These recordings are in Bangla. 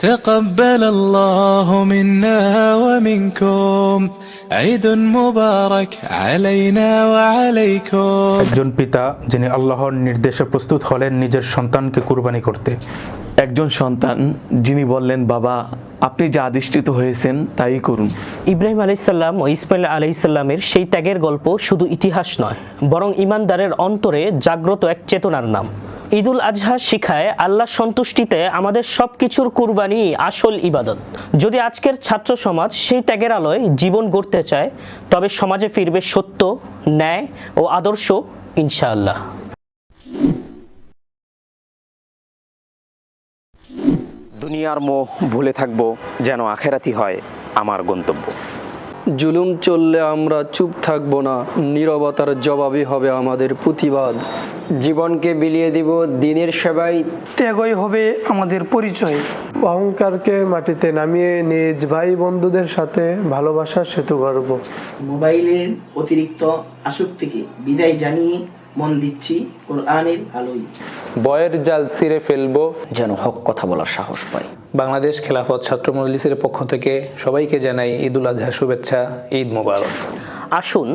تقبل الله منا ومنكم عيد مبارك علينا وعليكم একজন পিতা যিনি আল্লাহর নির্দেশে প্রস্তুত হলেন নিজের সন্তানকে কুরবানি করতে একজন সন্তান যিনি বললেন বাবা আপনি যা আদিষ্ঠিত হয়েছেন তাই করুন ইব্রাহিম আলাইসাল্লাম ও ইসমাইল আলাইসাল্লামের সেই ত্যাগের গল্প শুধু ইতিহাস নয় বরং ইমানদারের অন্তরে জাগ্রত এক চেতনার নাম ঈদুল আজহা শিখায় আল্লাহ সন্তুষ্টিতে আমাদের সব কিছুর কুরবানি, আসল ইবাদত। যদি আজকের ছাত্র সমাজ সেই ত্যাগের আলোয় জীবন গড়তে চায়, তবে সমাজে ফিরবে সত্য, ন্যায় ও আদর্শ, ইনশাআল্লাহ। দুনিয়ার মোহ ভুলে থাকব যেন আখেরাতি হয় আমার গন্তব্য। জুলুম চললে আমরা চুপ থাকব না নিরবতার জবাবই হবে আমাদের প্রতিবাদ। জীবনকে বিলিয়ে দিব দিনের সেবায় ত্যাগই হবে আমাদের পরিচয়। অহংকারকে মাটিতে নামিয়ে নিজ ভাই বন্ধুদের সাথে ভালোবাসার সেতু গর্ব মোবাইলের অতিরিক্ত আসক্তিকে বিদায় জানিয়ে মন দিচ্ছি কোরআনের আলোই বয়ের জাল ছিঁড়ে ফেলব। যেন হক কথা বলার সাহস পায় বাংলাদেশ খেলাফত ছাত্র মজলিসের পক্ষ থেকে সবাইকে জানাই ঈদ উল আজহা শুভেচ্ছা ঈদ মোবারক। আসুন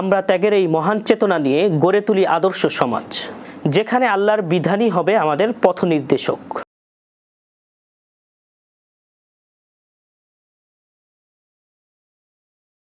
আমরা ত্যাগের এই মহান চেতনা নিয়ে গড়ে তুলি আদর্শ সমাজ যেখানে আল্লাহর বিধানই হবে আমাদের পথ নির্দেশক